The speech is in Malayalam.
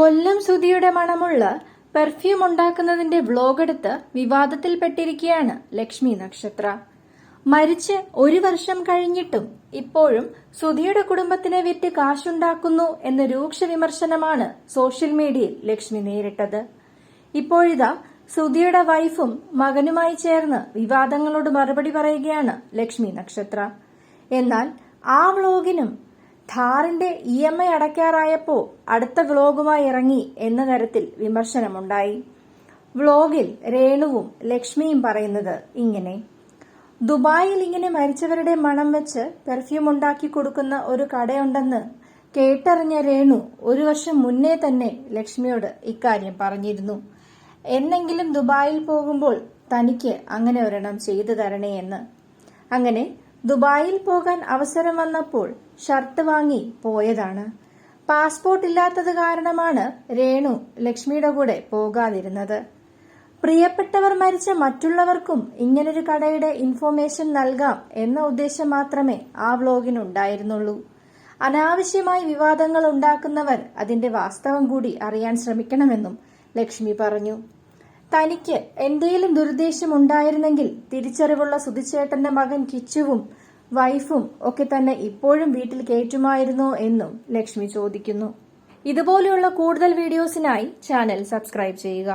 കൊല്ലം സുധിയുടെ മണമുള്ള പെർഫ്യൂം ഉണ്ടാക്കുന്നതിന്റെ വ്ലോഗെടുത്ത് വിവാദത്തിൽപ്പെട്ടിരിക്കുകയാണ് ലക്ഷ്മി നക്ഷത്ര. മരിച്ച് ഒരു വർഷം കഴിഞ്ഞിട്ടും ഇപ്പോഴും സുധിയുടെ കുടുംബത്തിനെ വിറ്റ് കാശുണ്ടാക്കുന്നു എന്ന രൂക്ഷ വിമർശനമാണ് സോഷ്യൽ മീഡിയയിൽ ലക്ഷ്മി നേരിട്ടത്. ഇപ്പോഴിതാ സുധിയുടെ വൈഫും മകനുമായി ചേർന്ന് വിവാദങ്ങളോട് മറുപടി പറയുകയാണ് ലക്ഷ്മി നക്ഷത്ര. എന്നാൽ ആ വ്ലോഗിനും ധാറിന്റെ ഇ എം ഐ അടയ്ക്കാറായപ്പോ അടുത്ത വ്ലോഗുമായി ഇറങ്ങി എന്ന തരത്തിൽ വിമർശനമുണ്ടായി. വ്ലോഗിൽ രേണുവും ലക്ഷ്മിയും പറയുന്നത് ഇങ്ങനെ. ദുബായിൽ ഇങ്ങനെ മരിച്ചവരുടെ മണം വെച്ച് പെർഫ്യൂം ഉണ്ടാക്കി കൊടുക്കുന്ന ഒരു കടയുണ്ടെന്ന് കേട്ടറിഞ്ഞ രേണു ഒരു വർഷം മുന്നേ തന്നെ ലക്ഷ്മിയോട് ഇക്കാര്യം പറഞ്ഞിരുന്നു. എന്നെങ്കിലും ദുബായിൽ പോകുമ്പോൾ തനിക്ക് അങ്ങനെ ഒരെണ്ണം ചെയ്തു തരണേ എന്ന് അങ്ങനെ ദുബായിൽ പോകാൻ അവസരം വന്നപ്പോൾ ഷർട്ട് വാങ്ങി പോയതാണ്. പാസ്പോർട്ട് ഇല്ലാത്തത് കാരണമാണ് രേണു ലക്ഷ്മിയുടെ കൂടെ പോകാതിരുന്നത്. പ്രിയപ്പെട്ടവർ മരിച്ച മറ്റുള്ളവർക്കും ഇങ്ങനൊരു കടയുടെ ഇൻഫോർമേഷൻ നൽകാം എന്ന ഉദ്ദേശം മാത്രമേ ആ വ്ലോഗിനുണ്ടായിരുന്നുള്ളൂ അനാവശ്യമായി വിവാദങ്ങൾ ഉണ്ടാക്കുന്നവർ അതിന്റെ വാസ്തവം കൂടി അറിയാൻ ശ്രമിക്കണമെന്നും ലക്ഷ്മി പറഞ്ഞു. തനിക്ക് എന്തെങ്കിലും ദുരുദ്ദേശം ഉണ്ടായിരുന്നെങ്കിൽ തിരിച്ചറിവുള്ള സുധിച്ചേട്ടന്റെ മകൻ കിച്ചുവും വൈഫും ഒക്കെ തന്നെ ഇപ്പോഴും വീട്ടിൽ കയറ്റുമായിരുന്നോ എന്നും ലക്ഷ്മി ചോദിക്കുന്നു. ഇതുപോലെയുള്ള കൂടുതൽ വീഡിയോസിനായി ചാനൽ സബ്സ്ക്രൈബ് ചെയ്യുക.